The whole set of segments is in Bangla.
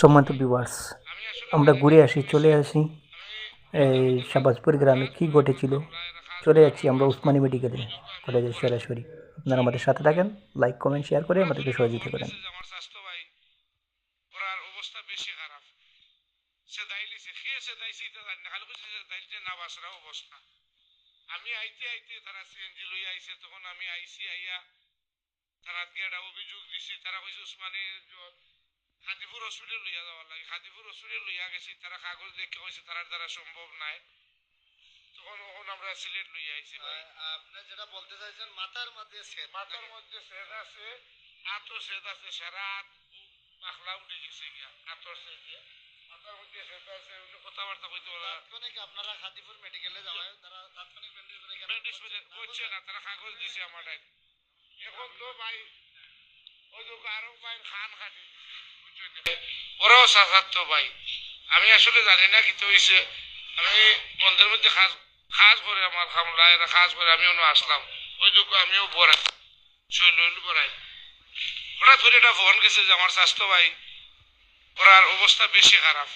সম্মানিত ভিউয়ার্স আমরা ঘুরে আসি, চলে আসি। এই শাহবাজপুর গ্রামে কী ঘটেছিল? চলে যাচ্ছি আমরা উসমানী মেডিকেলে কলেজের সরাসরি। আপনারা আমাদের সাথে থাকেন লাইক কমেন্ট শেয়ার করে আমাদেরকে সহযোগিতা করেন। আমি আইতে আইতে তারা সিএনজি আইছে, তখন আমি আইসি আইয়া তারা গেটা অভিযোগ দিছি। তারা কইছে, উসমানী হাতিপুর হসপিটাল লইয়া যাওয়ার লাগে। হাতিপুর হসপিটাল লইয়া গেছি তারা কাগজ দেখে কইছে তারার দ্বারা সম্ভব নাই। তখন তখন আমরা সিলেট লইয়া আইছি ভাই। আপনি যেটা বলতে চাইছেন মাথার মধ্যে সেট মাথার মধ্যে সেদ আছে আতো সেদ আছে সারা পাখলা উঠে গেছে গিয়া আতর সেদে। মাথার মধ্যে সেদ আছে উনি কথাবার্তা কইতে বলা তাৎক্ষণিক আপনারা খাদিপুর মেডিকেলে তারা তাৎক্ষণিক ব্যান্ডেজ করে ব্যান্ডেজ করছে না তারা কাগজ দিছে আমার টাইম এখন তো ভাই ওরাও সাসাত ভাই। আমি আসলে জানি না কি তো হইছে, আমি বন্ধের মধ্যে খাস খাস করে আমার খামলা, এরা খাস করে আমি অন্য আসলাম। ওই আমিও বড়াই শৈল বড়াই। হঠাৎ করে এটা ফোন গেছে যে আমার স্বাস্থ্য ভাই, ওরার অবস্থা বেশি খারাপ।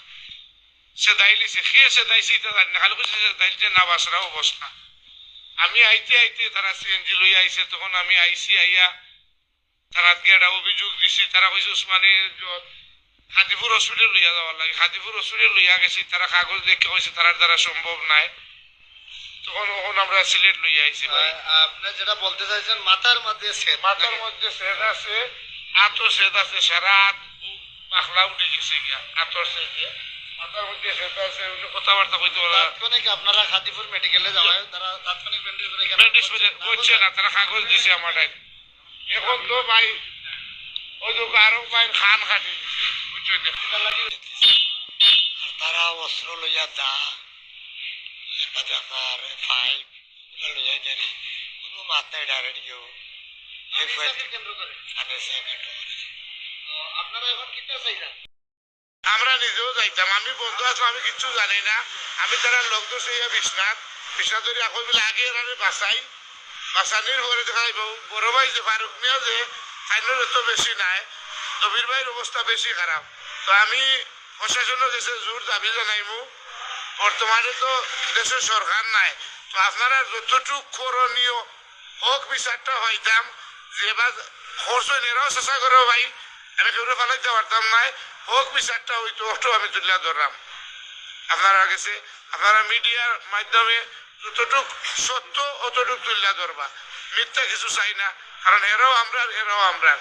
সে দাইলিছে খেয়েছে দাইছে এটা জানি না, খালি কইছে যে দাইলতে না বাসরা অবস্থা। আমি আইতে আইতে তারা সিএনজি লই আইছে, তখন আমি আইসি আইয়া তারা গেটা অভিযোগ দিছি তারা কইছে উসমানী হাতিপুর হসপিটাল লইয়া যাওয়ার লাগে। হাতিপুর হসপিটাল লইয়া গেছি তারা কাগজ দেখে কইছে তারার দ্বারা সম্ভব নাই। তখন আমরা সিলেট লইয়া আইছি ভাই। আপনি যেটা বলতে চাইছেন মাথার মধ্যে মাথার মধ্যে সেদ আছে আতো সেদ আছে সারা পাখলা উঠে গেছে গিয়া আতর সেদে। মাথার মধ্যে সেদ আছে কথাবার্তা কইতে বলা তাৎক্ষণিক আপনারা খাদিপুর মেডিকেলে যাওয়ায় তারা তাৎক্ষণিক ব্যান্ডেজ করে ব্যান্ডেজ করে করছে না তারা কাগজ দিছে আমার টাইম এখন তো ভাই ওই তো ভাই খান খাটি তারা অস্ত্র লইয়া দা আপনার এগুলা লইয়া কোনো মাথায় ডাইরেক্ট আমরা নিজেও যাইতাম আমি বন্ধু আছো আমি কিচ্ছু জানি না। আমি তারা লোক দোষ বিশ্বনাথ। বিশ্বনাথ ধরে এখন বলে আগে আমি বাঁচাই। বাঁচানির পরে দেখাই বড় ভাই যে ফারুক মিয়া যে সাইনের তো বেশি নাই দবির ভাইয়ের অবস্থা বেশি খারাপ তো আমি প্রশাসনের দেশে জোর দাবি জানাইমু। বর্তমানে তো দেশের সরকার নাই। তো আপনারা যতটুক করণীয় হোক বিচারটা হইতাম যে এবার খরচ এরাও চেষ্টা করো ভাই আমি কেউ ফালাইতে পারতাম নাই, হোক বিচারটা হইতো ওটাও আমি তুলিয়া ধরলাম আপনারা গেছে আপনারা মিডিয়ার মাধ্যমে যতটুক সত্য অতটুক তুলিয়া ধরবা। মিথ্যা কিছু চাই না কারণ এরাও আমরা এরাও আমরা।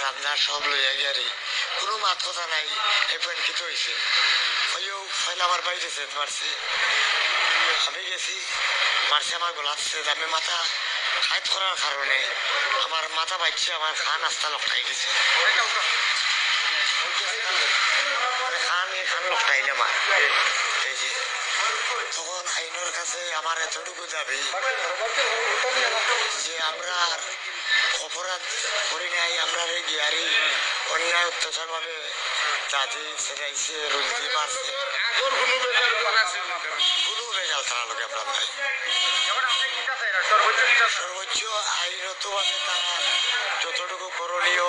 রান্নার সব লইয়া গিয়ারি কোনো মাত কথা নাই এই পয়েন্ট হয়েছে হইও ফাইল আমার বাইরে আমি গেছি মারছে আমার গোলাচ্ছে আমি মাথা হাইট করার কারণে আমার মাথা বাচ্চা আমার খান আস্তা লকটাই গেছে লকটাইলে আমার এই যে, তখন আইনের কাছে আমার এতটুকু দাবি যে আমরা অপরাধ করি নাই, আমরা গিয়ারি অন্যায় অত্যাচার ভাবে দাদি রুলতি মারছে কোনো না। রেজাল্ট তারা লোকে আপনার নাই সর্বোচ্চ আইনত ভাবে তারা যতটুকু করণীয়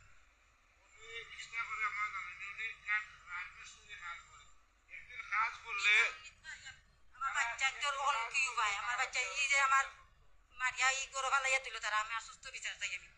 চেষ্টা করে আমরা জানি উনি আমার বাচ্চা কি উপায় আমার বাচ্চা ই যে আমার মারিয়া ই গরু ফালাইয়া তুলো তারা, আমি আর সুস্থ বিচার চাই আমি।